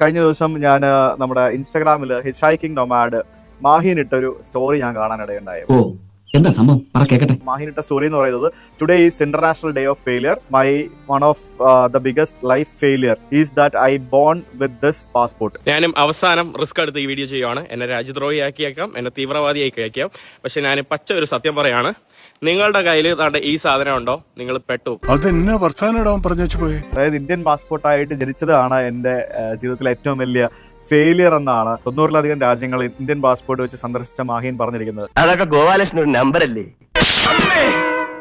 കഴിഞ്ഞ ദിവസം ഞാൻ നമ്മുടെ ഇൻസ്റ്റാഗ്രാമിൽ ഹിച്ച് ഹൈക്കിംഗ് നൊമാഡ് മാഹിനിട്ട ഒരു സ്റ്റോറി ഞാൻ കാണാനിടയുണ്ടായി. ഓ എന്താ സംഭവം? പറ കേക്കട്ടെ. മാഹിനിട്ട സ്റ്റോറി എന്ന് പറയുന്നത് today is international day of failure my one of the biggest life failure is that I born with this passport ഞാനും അവസാനം റിസ്ക് എടുത്ത് ഈ വീഡിയോ ചെയ്യുവാണ്. എന്നെ രാജ്യദ്രോഹിയാക്കിയേക്കാം എന്നെ തീവ്രവാദിയാക്കിയേക്കാം. പക്ഷെ ഞാൻ പച്ച ഒരു സത്യം പറയാണ് നിങ്ങളുടെ കയ്യിൽ താണ്ട ഈ സാധനം ഉണ്ടോ നിങ്ങൾ പെട്ടു. അതെന്നെ വർത്താനം പറഞ്ഞു പോയി. അതായത് ഇന്ത്യൻ പാസ്പോർട്ടായിട്ട് ജനിച്ചതാണ് എന്റെ ജീവിതത്തിലെ ഏറ്റവും വലിയ ഫെയിലിയർ എന്നാണ് തൊണ്ണൂറിലധികം രാജ്യങ്ങൾ ഇന്ത്യൻ പാസ്പോർട്ട് വെച്ച് സന്ദർശിച്ച മാഹിൻ പറഞ്ഞിരിക്കുന്നത്. അതൊക്കെ ഗോപാലകൃഷ്ണൻ ഒരു നമ്പർ അല്ലേ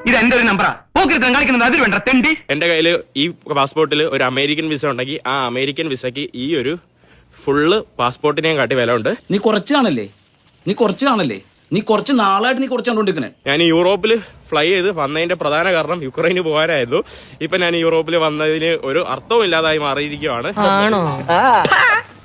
ഇത് എന്റെ ഒരു നമ്പറാ? പോക്കിരുത്തം കളിക്കുന്നത് അതിൽ വേണ്ട തെണ്ടി. എന്റെ കയ്യിൽ ഈ പാസ്പോർട്ടിൽ ഒരു അമേരിക്കൻ വിസ ഉണ്ടെങ്കിൽ ആ അമേരിക്കൻ വിസയ്ക്ക് ഈ ഒരു ഫുള്ള് പാസ്പോർട്ടിനെയും കാട്ടി വില ഉണ്ട്. നീ കുറച്ച് കാണല്ലേ? നീ കുറച്ച് കാണല്ലേ? നീ കുറച്ച് നാളായിട്ട് നീ കുറച്ച് കണ്ടോണ്ടിരിക്കണേ ഞാൻ യൂറോപ്പിൽ ഫ്ലൈ ചെയ്ത് വന്നതിന്റെ പ്രധാന കാരണം യുക്രൈന് പോകാനായിരുന്നു. ഇപ്പൊ ഞാൻ യൂറോപ്പിൽ വന്നതിന് ഒരു അർത്ഥവും ഇല്ലാതായി മാറിയിരിക്കുകയാണ്.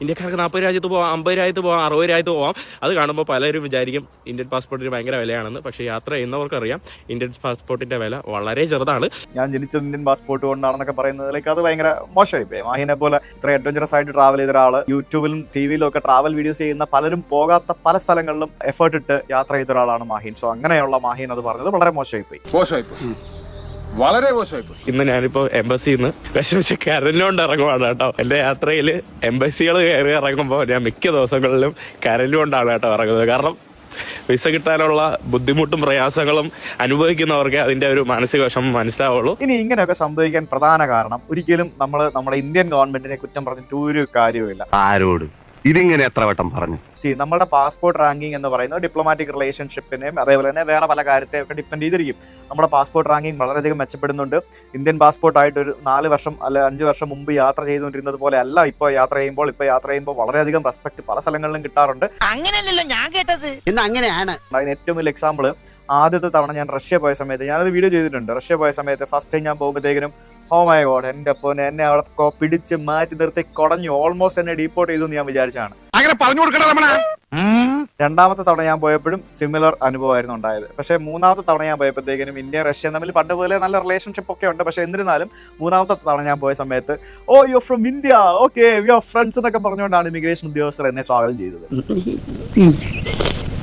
ഇന്ത്യക്കാർക്ക് നാൽപ്പത് രാജ്യത്ത് പോവാം അമ്പത് രാജ്യത്ത് പോവാം അറുപത് രാജ്യത്ത് പോവാം. അത് കാണുമ്പോൾ പലരും വിചാരിക്കും ഇന്ത്യൻ പാസ്പോർട്ടിന് ഭയങ്കര വിലയാണെന്ന്. പക്ഷേ യാത്ര ചെയ്യുന്നവർക്കറിയാം ഇന്ത്യൻ പാസ്പോർട്ടിന്റെ വില വളരെ ചെറുതാണ്. ഞാൻ ജനിച്ചത് ഇന്ത്യൻ പാസ്പോർട്ട് കൊണ്ടാണെന്നൊക്കെ പറയുന്നതിലേക്ക് അത് ഭയങ്കര മോശമായി പോയി മാഹിനെ പോലെ ഇത്ര അഡ്വഞ്ചറസ് ആയിട്ട് ട്രാവൽ ചെയ്ത ഒരാൾ യൂട്യൂബിലും ടി വിയിലും ഒക്കെ ട്രാവൽ വീഡിയോസ് ചെയ്യുന്ന പലരും പോകാത്ത പല സ്ഥലങ്ങളിലും എഫേർട്ട് ഇട്ട് യാത്ര ചെയ്ത ഒരാളാണ് മാഹിൻ. സോ അങ്ങനെയുള്ള മാഹിൻ അത് പറഞ്ഞത് വളരെ മോശമായി പോയി മോശമായിപ്പോയി വളരെ മോശമായിപ്പോയി. ഇന്ന് ഞാനിപ്പോ എംബസിയിൽ നിന്ന് വിഷമിച്ച് കരലിനോണ്ട് ഇറങ്ങുവാണ് കേട്ടോ. എന്റെ യാത്രയിൽ എംബസികൾ കയറി ഇറങ്ങുമ്പോൾ ഞാൻ മിക്ക ദിവസങ്ങളിലും കരലിനോണ്ടാണ് കേട്ടോ ഇറങ്ങുന്നത്. കാരണം വിസ കിട്ടാനുള്ള ബുദ്ധിമുട്ടും പ്രയാസങ്ങളും അനുഭവിക്കുന്നവർക്ക് അതിന്റെ ഒരു മാനസിക വിഷമം മനസ്സിലാവുള്ളൂ. ഇനി ഇങ്ങനെയൊക്കെ സംഭവിക്കാൻ പ്രധാന കാരണം ഒരിക്കലും നമ്മൾ നമ്മുടെ ഇന്ത്യൻ ഗവൺമെന്റിനെ കുറ്റം പറഞ്ഞിട്ട് ഒരു കാര്യവുമില്ല. ആരോട്. ഇതിങ്ങനെ എത്ര വട്ടം പറഞ്ഞു? സി നമ്മുടെ പാസ്പോർട്ട് റാങ്കിങ് എന്ന് പറയുന്നത് ഡിപ്ലോമാറ്റിക് റിലേഷൻഷിപ്പിനെയും അതേപോലെ തന്നെ വേറെ പല കാര്യത്തെയൊക്കെ ഡിപ്പെൻഡ് ചെയ്തിരിക്കും. നമ്മുടെ പാസ്പോർട്ട് റാങ്കിങ് വളരെയധികം മെച്ചപ്പെടുന്നുണ്ട്. ഇന്ത്യൻ പാസ്പോർട്ടായിട്ട് ഒരു നാല് വർഷം അല്ല അഞ്ച് വർഷം മുമ്പ് യാത്ര ചെയ്തുകൊണ്ടിരുന്നത് പോലെ അല്ല ഇപ്പോൾ യാത്ര ചെയ്യുമ്പോൾ ഇപ്പോൾ യാത്ര ചെയ്യുമ്പോൾ വളരെയധികം റെസ്പെക്ട് പല സ്ഥലങ്ങളിലും കിട്ടാറുണ്ട്. അങ്ങനെയല്ലല്ലോ ഞാൻ കേട്ടത്. ഇന്ന് അങ്ങനെയാണ്. അതിന് ഏറ്റവും വലിയ എക്സാമ്പിൾ ആദ്യത്തെ തവണ ഞാൻ റഷ്യ പോയ സമയത്ത് ഞാനത് വീഡിയോ ചെയ്തിട്ടുണ്ട്. റഷ്യ പോയ സമയത്ത് ഫസ്റ്റ് ടൈം ഞാൻ പോകുമ്പോഴത്തേക്കിനും ഹോ മൈ ഗോഡ് എന്റെ അപ്പോൾ എന്നെ അവിടെ പിടിച്ച് മാറ്റി നിർത്തി കുടഞ്ഞു ഓൾമോസ്റ്റ് എന്നെ ഡീപ്പോർട്ട് ചെയ്തു എന്ന് ഞാൻ വിചാരിച്ചാണ്. അങ്ങനെ പറഞ്ഞു രണ്ടാമത്തെ തവണ ഞാൻ പോയപ്പോഴും സിമിലർ അനുഭവമായിരുന്നു ഉണ്ടായത്. പക്ഷേ മൂന്നാമത്തെ തവണ ഞാൻ പോയപ്പോഴത്തേക്കിനും ഇന്ത്യ റഷ്യ തമ്മിൽ പണ്ട് പോലെ നല്ല റിലേഷൻഷിപ്പ് ഒക്കെ ഉണ്ട്. പക്ഷേ എന്നിരുന്നാലും മൂന്നാമത്തെ തവണ ഞാൻ പോയ സമയത്ത് ഓ you from India okay you friends എന്നൊക്കെ പറഞ്ഞുകൊണ്ടാണ് ഇമിഗ്രേഷൻ ഉദ്യോഗസ്ഥർ എന്നെ സ്വാഗതം ചെയ്തത്.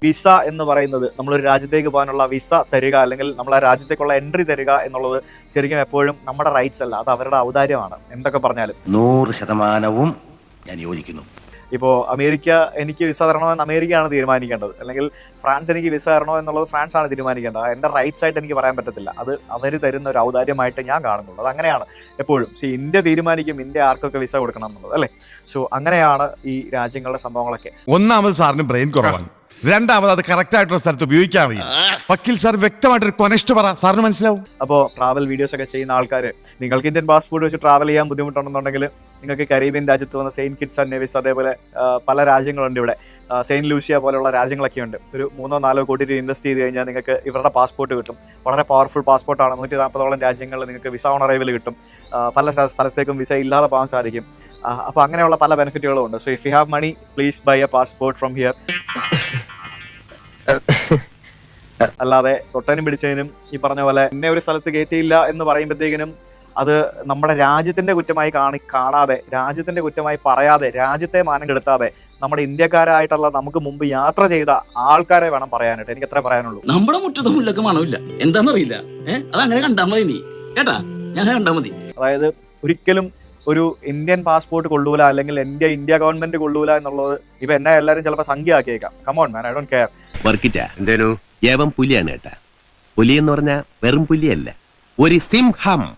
വിസ എന്ന് പറയുന്നത് നമ്മളൊരു രാജ്യത്തേക്ക് പോകാനുള്ള വിസ തരിക അല്ലെങ്കിൽ നമ്മൾ ആ രാജ്യത്തേക്കുള്ള എൻട്രി തരിക എന്നുള്ളത് ശരിക്കും എപ്പോഴും നമ്മുടെ റൈറ്റ്സ് അല്ല. അത് അവരുടെ ഔദാര്യമാണ്. എന്തൊക്കെ പറഞ്ഞാലും. നൂറ് ശതമാനവും ഞാൻ യോജിക്കുന്നു. ഇപ്പോൾ അമേരിക്ക എനിക്ക് വിസ തരണമെന്ന് അമേരിക്കയാണ് തീരുമാനിക്കേണ്ടത്. അല്ലെങ്കിൽ ഫ്രാൻസ് എനിക്ക് വിസ തരണോ എന്നുള്ളത് ഫ്രാൻസ് ആണ് തീരുമാനിക്കേണ്ടത് എന്റെ റൈറ്റ്സ് ആയിട്ട് എനിക്ക് പറയാൻ പറ്റത്തില്ല. അത് അവർ തരുന്ന ഒരു ഔദാര്യമായിട്ട് ഞാൻ കാണുന്നുള്ളൂ. അത് അങ്ങനെയാണ് എപ്പോഴും. സി ഇന്ത്യ തീരുമാനിക്കും ഇന്ത്യ ആർക്കൊക്കെ വിസ കൊടുക്കണം എന്നുള്ളത് അല്ലേ? സോ അങ്ങനെയാണ് ഈ രാജ്യങ്ങളുടെ സംഭവങ്ങളൊക്കെ. ഒന്നാമത് സാറിന് ബ്രെയിൻ കുറവാണ്. രണ്ടാമത് അത് കറക്റ്റ് ആയിട്ടുള്ള സ്ഥലത്ത് ഉപയോഗിക്കാൻ അറിയില്ല. വക്കീൽ സാർ വ്യക്തമായിട്ടൊരു കൊനസ്റ്റ് പറ. സാറിന് മനസ്സിലാവും? അപ്പോൾ ട്രാവൽ വീഡിയോസ് ഒക്കെ ചെയ്യുന്ന ആൾക്കാർ നിങ്ങൾക്ക് ഇന്ത്യൻ പാസ്പോർട്ട് വെച്ച് ട്രാവൽ ചെയ്യാൻ ബുദ്ധിമുട്ടുണ്ടെന്നുണ്ടെങ്കിൽ നിങ്ങൾക്ക് കരീബിയൻ രാജ്യത്ത് വന്ന സെയിന്റ് കിറ്റ്സ് ആൻഡ് നെവിസ് അതേപോലെ പല രാജ്യങ്ങളുണ്ട് ഇവിടെ. സെയിന്റ് ലൂസിയ പോലുള്ള രാജ്യങ്ങളൊക്കെ ഉണ്ട്. ഒരു മൂന്നോ നാലോ കോടി രൂപ ഇൻവെസ്റ്റ് ചെയ്ത് കഴിഞ്ഞാൽ നിങ്ങൾക്ക് ഇവരുടെ പാസ്പോർട്ട് കിട്ടും. വളരെ പവർഫുൾ പാസ്പോർട്ടാണ് നൂറ്റി നാൽപ്പതോളം രാജ്യങ്ങളിൽ നിങ്ങൾക്ക് വിസ ഓൺ അറൈവൽ കിട്ടും പല സ്ഥ- സ്ഥലത്തേക്കും വിസ ഇല്ലാതെ പോകാൻ സാധിക്കും. അപ്പോൾ അങ്ങനെയുള്ള പല ബെനിഫിറ്റുകളും ഉണ്ട്. So if you have money please buy a passport from here അല്ലാതെ തൊട്ടനും പിടിച്ചതിനും ഈ പറഞ്ഞ പോലെ എന്നെ ഒരു സ്ഥലത്ത് കയറ്റിയില്ല എന്ന് പറയുമ്പോഴത്തേക്കിനും അത് നമ്മുടെ രാജ്യത്തിന്റെ കുറ്റമായി കാണി കാണാതെ രാജ്യത്തിന്റെ കുറ്റമായി പറയാതെ രാജ്യത്തെ മാനം കെടുത്താതെ നമ്മുടെ ഇന്ത്യക്കാരായിട്ടുള്ള നമുക്ക് മുമ്പ് യാത്ര ചെയ്ത ആൾക്കാരെ വേണം പറയാനായിട്ട്. എനിക്ക് എത്ര പറയാനുള്ളൂ. നമ്മുടെ മുറ്റത്തെ മുല്ലക്ക് മണമില്ല. എന്താന്നറിയില്ല. ഏഹ് അത് അങ്ങനെ കണ്ടാ മതി നീ. കേട്ടാ? ഞാൻ കണ്ടാ മതി. അതായത് ഒരിക്കലും ഒരു ഇന്ത്യൻ പാസ്പോർട്ട് കൊള്ളൂല അല്ലെങ്കിൽ ഇന്ത്യ ഇന്ത്യ ഗവൺമെന്റ് കൊള്ളൂല എന്നുള്ളത് ഇപ്പൊ എന്നെ എല്ലാവരും ചിലപ്പോൾ സംഖ്യ ആക്കിയേക്കാം come on man I don't care വർക്കിച്ച. എന്തേനു? പുലിയാണ് കേട്ടാ പുലി എന്ന് പറഞ്ഞാ വെറും പുലിയല്ല. ഒരു സിംഹം.